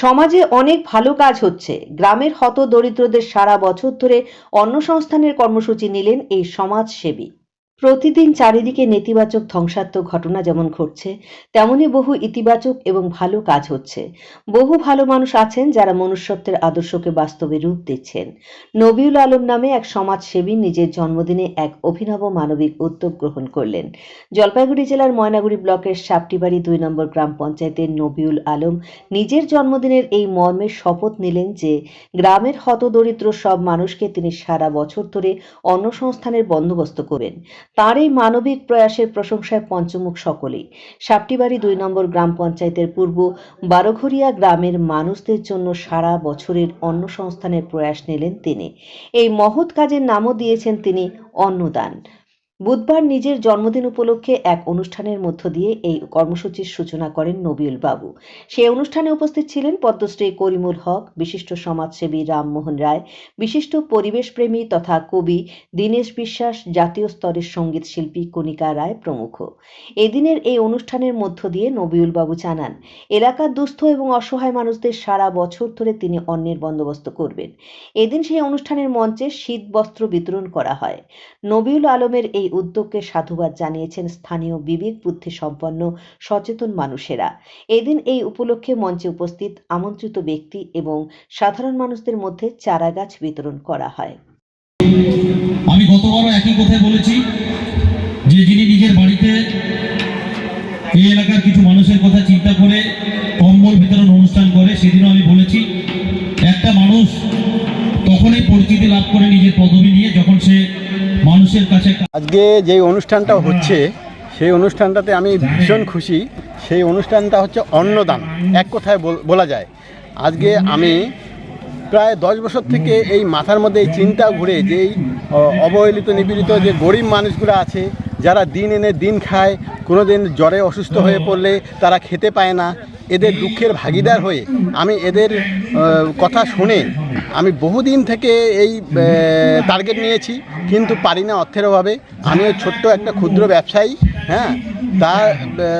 সমাজে অনেক ভালো কাজ হচ্ছে। গ্রামের হত দরিদ্রদের সারা বছর ধরে অন্নসংস্থানের কর্মসূচি নিলেন এই সমাজসেবী। প্রতিদিন চারিদিকে নেতিবাচক ধ্বংসাত্মক ঘটনা যেমন ঘটছে, তেমনি বহু ইতিবাচক এবং ভালো কাজ হচ্ছে। বহু ভালো মানুষ আছেন যারা মনুষ্যত্বের আদর্শকে বাস্তবে রূপ দিচ্ছেন। নবিউল আলম নামে এক সমাজসেবী নিজের জন্মদিনে এক অভিনব মানবিক উদ্যোগ গ্রহণ করলেন। জলপাইগুড়ি জেলার ময়নাগুড়ি ব্লকের সাপটিবাড়ি দুই নম্বর গ্রাম পঞ্চায়েতের নবিউল আলম নিজের জন্মদিনের এই মর্মে শপথ নিলেন যে, গ্রামের হতদরিদ্র সব মানুষকে তিনি সারা বছর ধরে অন্য সংস্থানের বন্দোবস্ত করবেন। তার এই মানবিক প্রয়াসের প্রশংসায় পঞ্চমুখ সকলেই। সাপটিবাড়ি দুই নম্বর গ্রাম পঞ্চায়েতের পূর্ব বারোঘরিয়া গ্রামের মানুষদের জন্য সারা বছরের অন্নসংস্থানের প্রয়াস নিলেন তিনি। এই মহৎ কাজের নামও দিয়েছেন তিনি অন্নদান। বুধবার নিজের জন্মদিন উপলক্ষে এক অনুষ্ঠানের মধ্য দিয়ে এই কর্মসূচির সূচনা করেন নবিউল বাবু। সেই অনুষ্ঠানে উপস্থিত ছিলেন পদ্মশ্রী করিমুল হক, বিশিষ্ট সমাজসেবী রামমোহন রায়, বিশিষ্ট পরিবেশপ্রেমী তথা কবি দীনেশ বিশ্বাস, জাতীয় স্তরের সংগীত শিল্পী কণিকা রায় প্রমুখ। এদিনের এই অনুষ্ঠানের মধ্য দিয়ে নবিউল বাবু জানান এলাকার দুস্থ এবং অসহায় মানুষদের সারা বছর ধরে তিনি অন্যের বন্দোবস্ত করবেন। এদিন সেই অনুষ্ঠানের মঞ্চে শীত বস্ত্র বিতরণ করা হয়। নবিউল আলমের এই উদ্যোগকে সাধুবাদ জানিয়েছেন স্থানীয় বিবেক বুদ্ধি সম্পন্ন সচেতন মানুষেরা। এদিন এই উপলক্ষে মঞ্চে উপস্থিত আমন্ত্রিত ব্যক্তি এবং সাধারণ মানুষদের মধ্যে চারাগাছ বিতরণ করা হয়। আমি গতবারও একই কথাই বলেছি যে যিনি নিজের বাড়িতে এই এলাকার কিছু মানুষের কথা চিন্তা করে কম্বল বিতরণ অনুষ্ঠান করে, সেদিনও আমি বলেছি, একটা মানুষ তখনই পরিচিতি লাভ করে নিজের পদবি নিয়ে যখন সে আজকে যে অনুষ্ঠানটা হচ্ছে, সেই অনুষ্ঠানটাতে আমি ভীষণ খুশি। সেই অনুষ্ঠানটা হচ্ছে অন্নদান। এক কথায় বল- যায়। আজকে আমি প্রায় দশ বছর থেকে এই মাথার মধ্যে এই চিন্তা ঘুরে যে এই অবহেলিত, নিপীড়িত যে গরিব মানুষগুলো আছে, যারা দিন এনে দিন খায় কোনো দিন জ্বরে অসুস্থ হয়ে পড়লে তারা খেতে পায় না, এদের দুঃখের ভাগিদার হয়ে আমি এদের কথা শুনে আমি বহুদিন থেকে এই টার্গেট নিয়েছি কিন্তু পারি না অর্থের অভাবে। আমিও ছোট্ট একটা ক্ষুদ্র ব্যবসায়ী হ্যাঁ? তা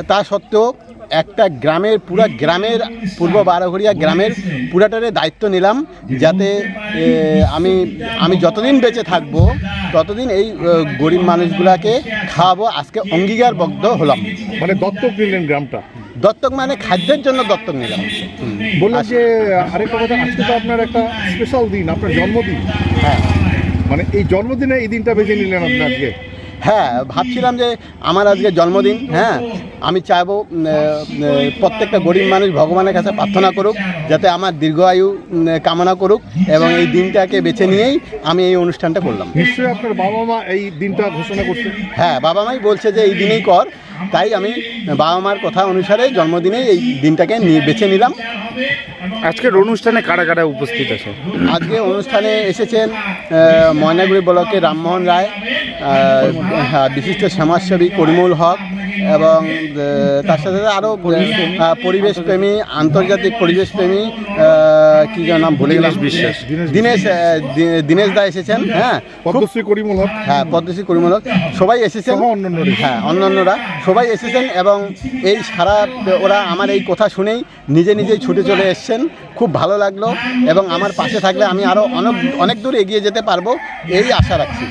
তা সত্ত্বেও একটা গ্রামের পুরা গ্রামের পূর্ব বারোঘরিয়া গ্রামের পুরাটারে দায়িত্ব নিলাম যাতে আমি আমি যতদিন বেঁচে থাকব ততদিন এই গরিব মানুষগুলাকে খাওয়াবো। আজকে অঙ্গীকারবদ্ধ হলাম। মানে দত্তক নিলেন গ্রামটা? দত্তক মানে খাদ্যের জন্য দত্তক নিলাম। বললাম যে আরেকটা কথা আজকে তো আপনার একটা স্পেশাল দিন আপনার জন্মদিন। হ্যাঁ। মানে এই জন্মদিনে এই দিনটা বেছে নিলেন আপনি আজকে? হ্যাঁ ভাবছিলাম যে আমার আজকে জন্মদিন হ্যাঁ আমি চাইব প্রত্যেকটা গরিব মানুষ ভগবানের কাছে প্রার্থনা করুক যাতে আমার দীর্ঘ আয়ু কামনা করুক এবং এই দিনটাকে বেছে নিয়েই আমি এই অনুষ্ঠানটা করলাম। নিশ্চয়ই আপনার বাবা মা এই দিনটা ঘোষণা করছে। হ্যাঁ বাবা মাই বলছে যে এই দিনেই কর তাই আমি বাবা মার কথা অনুসারে জন্মদিনেই এই দিনটাকে বেছে নিলাম। আজকের অনুষ্ঠানে কারা কারা উপস্থিত আছে? আজকে অনুষ্ঠানে এসেছেন ময়নাগুড়ি ব্লকের রামমোহন রায় হ্যাঁ, বিশিষ্ট সমাজসেবী করিমুল হক এবং তার সাথে সাথে আরও পরিবেশপ্রেমী আন্তর্জাতিক পরিবেশপ্রেমী কি যেন নাম ভুলে গেলাম। বিশ্বাস। দীনেশ দীনেশ দা এসেছেন হ্যাঁ। পদ্মশ্রী করিমুল হক। হ্যাঁ পদ্মশ্রী করিমুল হক। সবাই এসেছেন। হ্যাঁ অন্যান্যরা। সবাই এসেছেন এবং এই সারা ওরা আমার এই কথা শুনেই নিজে নিজেই ছুটে চলে এসেছেন। খুব ভালো লাগল এবং আমার পাশে থাকলে আমি আরও অনেক অনেক দূর এগিয়ে যেতে পারব। এই আশা রাখছি।